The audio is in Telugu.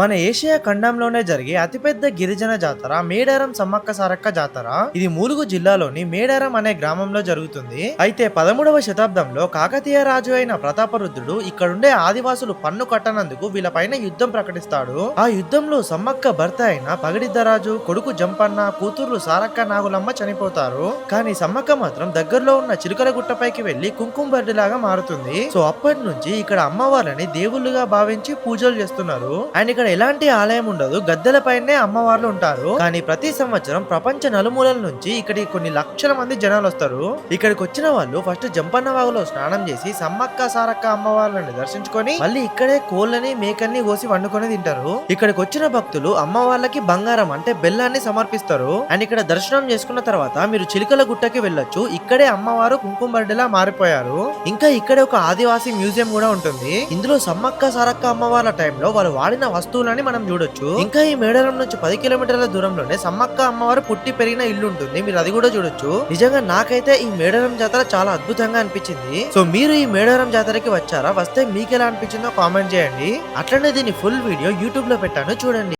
మన ఏషియా ఖండంలోనే జరిగే అతిపెద్ద గిరిజన జాతర మేడారం సమ్మక్క సారక్క జాతర. ఇది మూలుగు జిల్లాలోని మేడారం అనే గ్రామంలో జరుగుతుంది. అయితే పదమూడవ శతాబ్దంలో కాకతీయ రాజు అయిన ప్రతాపరుద్రుడు ఇక్కడుండే ఆదివాసులు పన్ను కట్టనందుకు వీళ్ళపైన యుద్ధం ప్రకటిస్తాడు. ఆ యుద్ధంలో సమ్మక్క భర్త అయిన పగడిద్దరాజు కొడుకు జంపన్న కూతుర్లు సారక్క నాగులమ్మ చనిపోతారు. కానీ సమ్మక్క మాత్రం దగ్గరలో ఉన్న చిలుకల గుట్టపైకి వెళ్ళి కుంకుమ లాగా మారుతుంది. సో అప్పటి నుంచి ఇక్కడ అమ్మవార్లని దేవుళ్ళుగా భావించి పూజలు చేస్తున్నారు. అండ్ ఇక్కడ ఎలాంటి ఆలయం ఉండదు. గద్దెల పైనే అమ్మవార్లు ఉంటారు. కానీ ప్రతి సంవత్సరం ప్రపంచ నలుమూలల నుంచి ఇక్కడికి కొన్ని లక్షల మంది జనాలు వస్తారు. ఇక్కడికి వచ్చిన వాళ్ళు ఫస్ట్ జంపన్న వాగులో స్నానం చేసి సమ్మక్క సారక్క అమ్మవార్లని దర్శించుకొని మళ్ళీ ఇక్కడే కోళ్ళని మేకల్ని కోసి వండుకొని తింటారు. ఇక్కడికి వచ్చిన భక్తులు అమ్మవార్లకి బంగారం అంటే బెల్లాన్ని సమర్పిస్తారు. అండ్ ఇక్కడ దర్శనం చేసుకున్న తర్వాత మీరు చిలుకల గుట్టకి వెళ్ళొచ్చు. ఇక్కడే అమ్మవారు కుంకుమ బర్రెలా మారిపోయారు. ఇంకా ఇక్కడే ఒక ఆదివాసీ మ్యూజియం కూడా ఉంటుంది. ఇందులో సమ్మక్క సారక్క అమ్మవార్ల టైంలో వాళ్ళు వాడిన వస్తువులని మనం చూడొచ్చు. ఇంకా ఈ మేడారం నుంచి పది కిలోమీటర్ల దూరంలోనే సమ్మక్క అమ్మవారు పుట్టి పెరిగిన ఇల్లు ఉంటుంది. మీరు అది కూడా చూడొచ్చు. నిజంగా నాకైతే ఈ మేడారం జాతర చాలా అద్భుతంగా అనిపించింది. సో మీరు ఈ మేడారం జాతరకి వచ్చారా? వస్తే మీకు ఎలా అనిపించిందో కామెంట్ చేయండి. అట్లనే దీని ఫుల్ వీడియో యూట్యూబ్లో పెట్టాను. చూడండి.